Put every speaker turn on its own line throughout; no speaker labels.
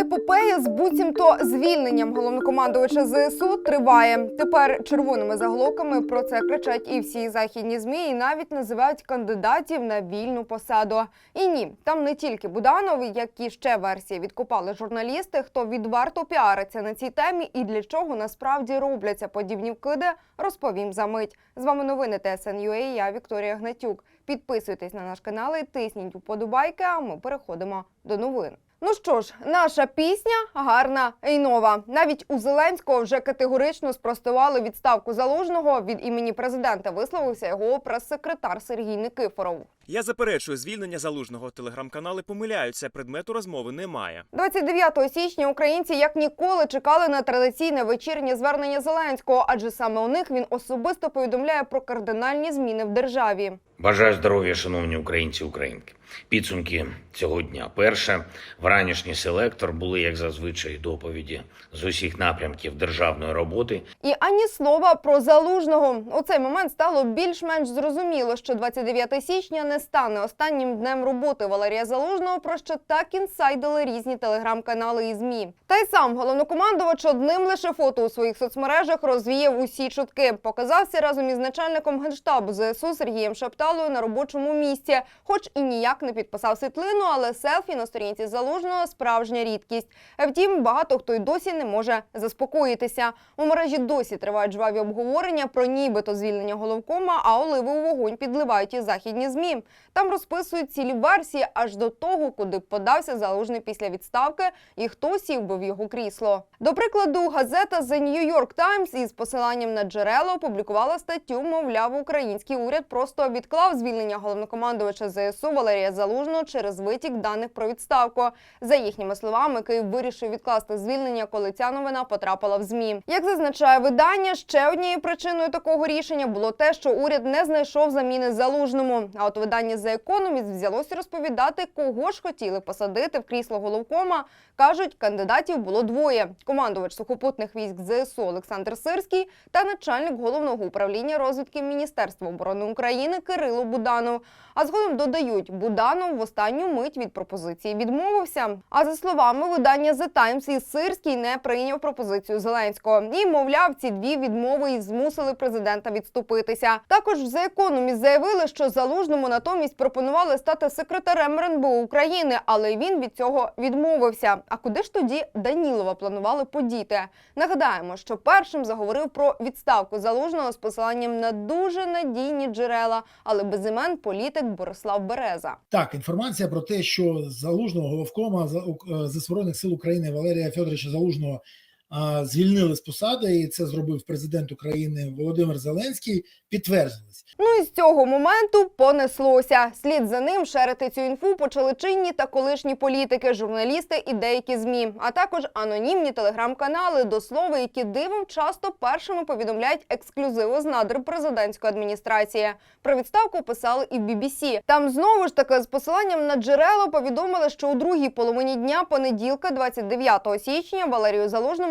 Епопея з буцімто звільненням головнокомандувача ЗСУ триває. Тепер червоними заголовками про це кричать і всі західні змі, і навіть називають кандидатів на вільну посаду. І ні, там не тільки Буданов, які ще версії відкопали журналісти, хто відверто піариться на цій темі і для чого насправді робляться подібні вкиди, розповім за мить. З вами новини ТСН.UA, я Вікторія Гнатюк. Підписуйтесь на наш канал і тисніть уподобайки, а ми переходимо до новин. Ну що ж, наша пісня гарна і нова. Навіть у Зеленського вже категорично спростували відставку залужного. Від імені президента висловився його прес-секретар Сергій Никифоров.
Я заперечую звільнення залужного. Телеграм-канали помиляються. Предмету розмови немає.
29 січня українці як ніколи чекали на традиційне вечірнє звернення Зеленського, адже саме у них він особисто повідомляє про кардинальні зміни в державі.
Бажаю здоров'я, шановні українці українки. Підсумки цього дня. Перше, вранішній селектор були, як зазвичай, доповіді з усіх напрямків державної роботи.
І ані слова про залужного. У цей момент стало більш-менш зрозуміло, що 29 січня не стане останнім днем роботи Валерія Залужного, про що так інсайдили різні телеграм-канали і змі. Та й сам головнокомандувач одним лише фото у своїх соцмережах розвіяв усі чутки. Показався разом із начальником генштабу ЗСУ Сергієм Шапталою на робочому місці, хоч і ніяк не підписав світлину, але селфі на сторінці залужного справжня рідкість. Втім, багато хто й досі не може заспокоїтися. У мережі досі тривають жваві обговорення про нібито звільнення головкома, а оливи у вогонь підливають і західні змі. Там розписують цілі версії аж до того, куди подався залужний після відставки і хто сів би в його крісло. До прикладу, газета The New York Times із посиланням на джерела опублікувала статтю. Мовляв, український уряд просто відклав звільнення головнокомандувача ЗСУ Валерія Залужного через витік даних про відставку. За їхніми словами, Київ вирішив відкласти звільнення, коли ця новина потрапила в змі. Як зазначає видання, ще однією причиною такого рішення було те, що уряд не знайшов заміни залужному. А от видання The Economist взялося розповідати, кого ж хотіли посадити в крісло головкома. кажуть, кандидатів було двоє: командувач сухопутних військ ЗСУ Олександр Сирський та начальник головного управління розвідки Міністерства оборони України Кирило Буданов. А згодом додають, Буданов в останню мить від пропозиції відмовився. А за словами видання The Times, і Сирський не прийняв пропозицію Зеленського. І мовляв, ці дві відмови і змусили президента відступитися. Також The Economist заявили, що залужному натомість пропонували стати секретарем РНБО України, але він від цього відмовився. А куди ж тоді Данілова планували подіти? Нагадаємо, що першим заговорив про відставку залужного з посиланням на дуже надійні джерела, але без імен політик Борислав Береза.
Так, інформація про те, що залужного головкома за- у- е, зі збройних сил України Валерія Федоровича Залужного звільнили з посади, і це зробив президент України Володимир Зеленський. Підтвердилось.
Ну і з цього моменту понеслося. Слід за ним шерити цю інфу почали чинні та колишні політики, журналісти і деякі змі, а також анонімні телеграм-канали, до слова, які дивом часто першими повідомляють ексклюзиви з надр президентської адміністрації. Про відставку писали і в BBC. Там знову ж таки з посиланням на джерела повідомили, що у другій половині дня понеділка, 29 січня, Валерію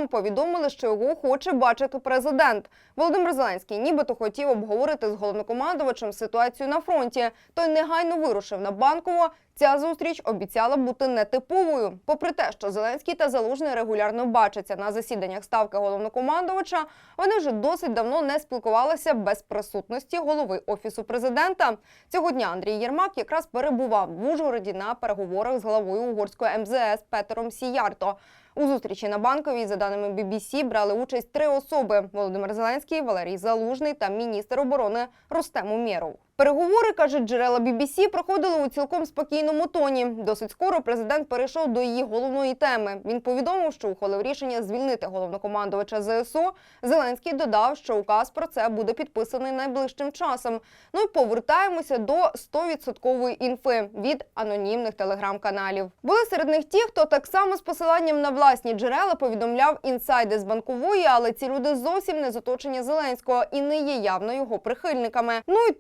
Повідомили, що його хоче бачити президент. Володимир Зеленський нібито хотів обговорити з головнокомандувачем ситуацію на фронті. Той негайно вирушив на банково. Ця зустріч обіцяла бути нетиповою. Попри те, що Зеленський та Залужний регулярно бачаться на засіданнях ставки головнокомандувача, вони вже досить давно не спілкувалися без присутності голови офісу президента. Цього дня Андрій Єрмак якраз перебував в Ужгороді на переговорах з главою угорської МЗС Петером Сіярто. У зустрічі на банковій, за даними BBC, брали участь три особи: Володимир Зеленський, Валерій Залужний та міністр оборони Рустем Умєров. Переговори кажуть джерела BBC, проходили у цілком спокійному тоні. Досить скоро президент перейшов до її головної теми. Він повідомив, що ухвалив рішення звільнити головнокомандувача ЗСУ. Зеленський додав, що указ про це буде підписаний найближчим часом. Ну і повертаємося до 100% інфи від анонімних телеграм-каналів. Були серед них ті, хто так само з посиланням на власні джерела повідомляв інсайди з банкової, але ці люди зовсім не з оточення Зеленського і не є явно його прихильниками. Ну і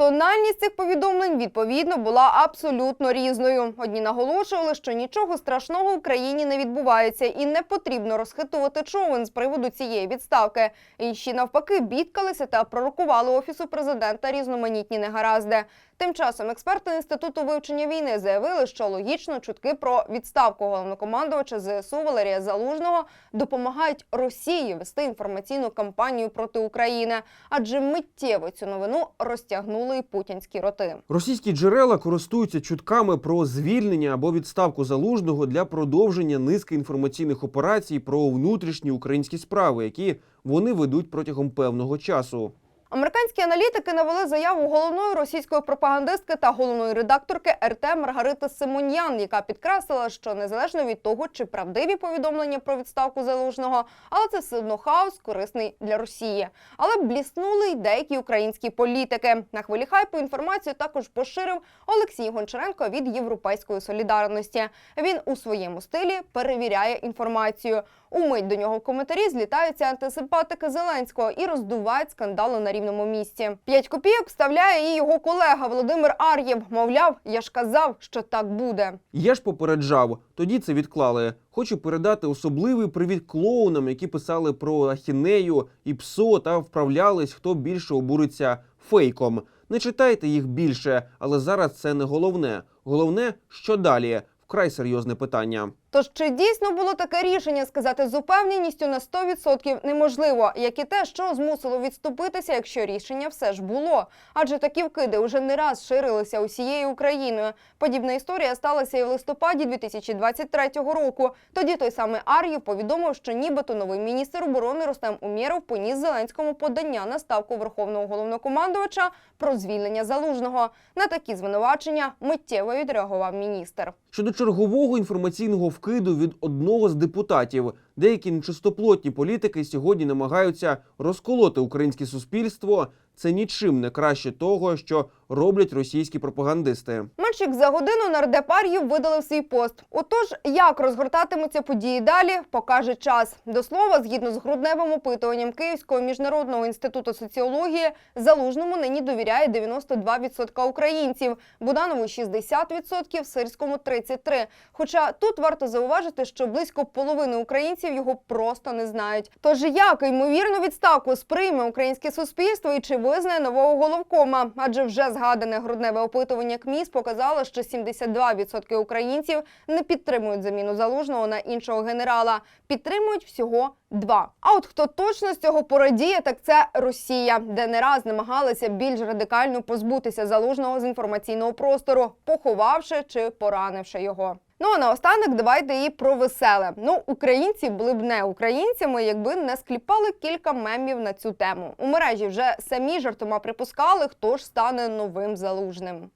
тональність цих повідомлень відповідно була абсолютно різною. Одні наголошували, що нічого страшного в країні не відбувається і не потрібно розхитувати човен з приводу цієї відставки. Інші навпаки бідкалися та пророкували офісу президента різноманітні негаразди. Тим часом експерти інституту вивчення війни заявили, що логічно чутки про відставку головнокомандувача ЗСУ Валерія Залужного допомагають Росії вести інформаційну кампанію проти України, адже миттєво цю новину розтягнули і путінські роти.
Російські джерела користуються чутками про звільнення або відставку залужного для продовження низки інформаційних операцій про внутрішні українські справи, які вони ведуть протягом певного часу.
Американські аналітики навели заяву головної російської пропагандистки та головної редакторки РТ Маргарити Симоньян, яка підкреслила, що незалежно від того, чи правдиві повідомлення про відставку залужного, але це все одно хаос корисний для Росії. Але бліснули й деякі українські політики. На хвилі хайпу інформацію також поширив Олексій Гончаренко від Європейської солідарності. Він у своєму стилі перевіряє інформацію. Умить до нього в коментарі злітаються антисимпатики Зеленського і роздувають скандали на рівному місці. П'ять копійок вставляє і його колега Володимир Ар'єв. Мовляв, я ж казав, що так буде.
Я ж попереджав, тоді це відклали. Хочу передати особливий привіт клоунам, які писали про ахінею і псо та вправлялись, хто більше обуриться фейком. Не читайте їх більше, але зараз це не головне. Головне, що далі. Вкрай серйозне питання.
Тож чи дійсно було таке рішення сказати з упевненістю на 100% неможливо, як і те, що змусило відступитися, якщо рішення все ж було. Адже такі вкиди уже не раз ширилися усією Україною. Подібна історія сталася і в листопаді 2023 року. Тоді той самий Ар'єв повідомив, що нібито новий міністр оборони Рустем Умєров поніс Зеленському подання на ставку верховного головнокомандувача про звільнення залужного. На такі звинувачення миттєво відреагував міністр.
Щодо чергового інформаційного вкиду від одного з депутатів, деякі нечистоплотні політики сьогодні намагаються розколоти українське суспільство. Це нічим не краще того, що роблять російські пропагандисти.
Менш як за годину нардеп Ар'єв видалив свій пост. Отож, як розгортатимуться події далі, покаже час. До слова, згідно з грудневим опитуванням Київського міжнародного інституту соціології, залужному нині довіряє 92% українців, Буданову 60%, Сирському 33%. Хоча тут варто зауважити, що близько половини українців його просто не знають. Тож як ймовірно відставку сприйме українське суспільство і чи визнає нового головкома? Адже вже згадане грудневе опитування КМІС показало, що 72% українців не підтримують заміну залужного на іншого генерала. Підтримують всього два. А от хто точно з цього порадіє, так це Росія, де не раз намагалися більш радикально позбутися залужного з інформаційного простору, поховавши чи поранивши його. Ну а наостанок давайте і про веселе. Ну, українці були б не українцями, якби не скліпали кілька мемів на цю тему. У мережі вже самі жартома припускали, хто ж стане новим залужним.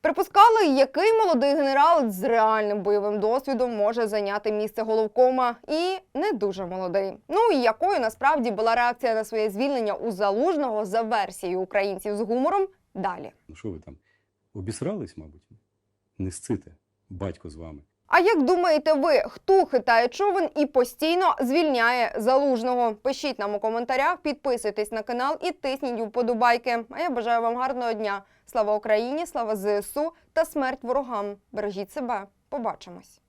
Припускали, який молодий генерал з реальним бойовим досвідом може зайняти місце головкома, і не дуже молодий. Ну і якою насправді була реакція на своє звільнення у залужного за версією українців з гумором далі.
Ну що ви там? Обісрались, мабуть? Не сците, батько з вами.
А як думаєте ви, хто хитає човен і постійно звільняє залужного? Пишіть нам у коментарях, підписуйтесь на канал і тисніть вподобайки. А я бажаю вам гарного дня. Слава Україні, слава ЗСУ та смерть ворогам. Бережіть себе. Побачимось.